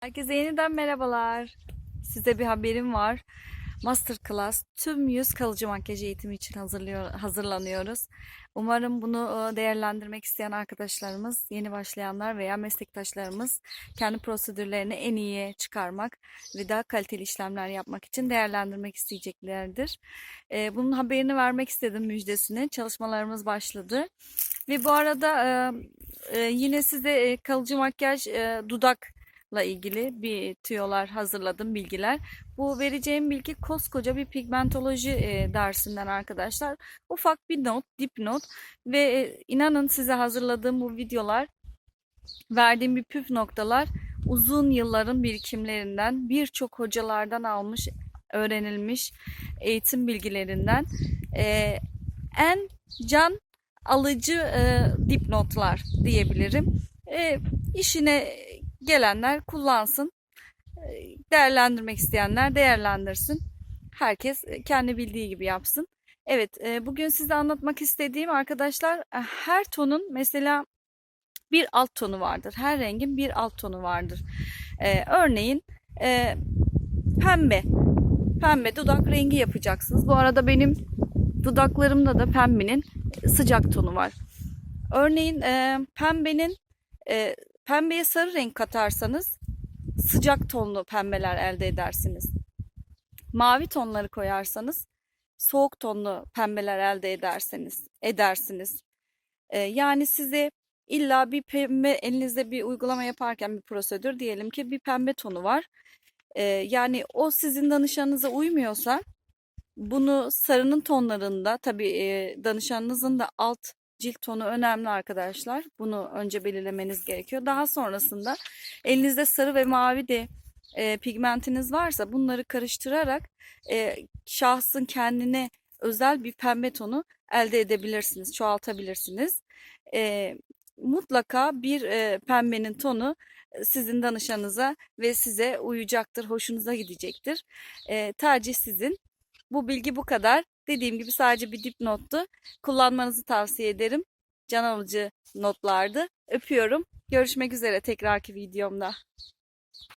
Herkese yeniden merhabalar. Size bir haberim var. Masterclass tüm yüz kalıcı makyaj eğitimi için hazırlıyor, hazırlanıyoruz. Umarım bunu e, değerlendirmek isteyen arkadaşlarımız, yeni başlayanlar veya meslektaşlarımız kendi prosedürlerini en iyiye çıkarmak ve daha kaliteli işlemler yapmak için değerlendirmek isteyeceklerdir. E, Bunun haberini vermek istedim müjdesini. Çalışmalarımız başladı. Ve bu arada e, yine size kalıcı makyaj dudak la ilgili bir tüyolar hazırladım bilgiler. Bu vereceğim bilgi koskoca bir pigmentoloji e, dersinden arkadaşlar. Ufak bir not, dipnot ve e, inanın size hazırladığım bu videolar verdiğim bir püf noktalar uzun yılların birikimlerinden birçok hocalardan almış, öğrenilmiş eğitim bilgilerinden e, en can alıcı e, dipnotlar diyebilirim. E, işine gelenler kullansın. E, Değerlendirmek isteyenler değerlendirsin. Herkes e, kendi bildiği gibi yapsın. Evet, e, bugün size anlatmak istediğim arkadaşlar e, her tonun mesela bir alt tonu vardır. Her rengin bir alt tonu vardır. Örneğin pembe. Pembe dudak rengi yapacaksınız. Bu arada benim dudaklarımda da pembenin sıcak tonu var. Örneğin pembenin pembeye sarı renk katarsanız sıcak tonlu pembeler elde edersiniz. Mavi tonları koyarsanız soğuk tonlu pembeler elde ederseniz edersiniz. E, yani size illa bir pembe elinizde bir uygulama yaparken bir prosedür diyelim ki bir pembe tonu var. E, yani o sizin danışanınıza uymuyorsa bunu sarının tonlarında tabii e, danışanınızın da alt cilt tonu önemli arkadaşlar. Bunu önce belirlemeniz gerekiyor. Daha sonrasında elinizde sarı ve mavi de e, pigmentiniz varsa bunları karıştırarak e, şahsın kendine özel bir pembe tonu elde edebilirsiniz, çoğaltabilirsiniz. E, mutlaka bir e, pembenin tonu sizin danışanınıza ve size uyacaktır, hoşunuza gidecektir. E, tercih sizin. Bu bilgi bu kadar. Dediğim gibi sadece bir dipnottu. Kullanmanızı tavsiye ederim. Can alıcı notlardı. Öpüyorum. Görüşmek üzere tekrarki videomda.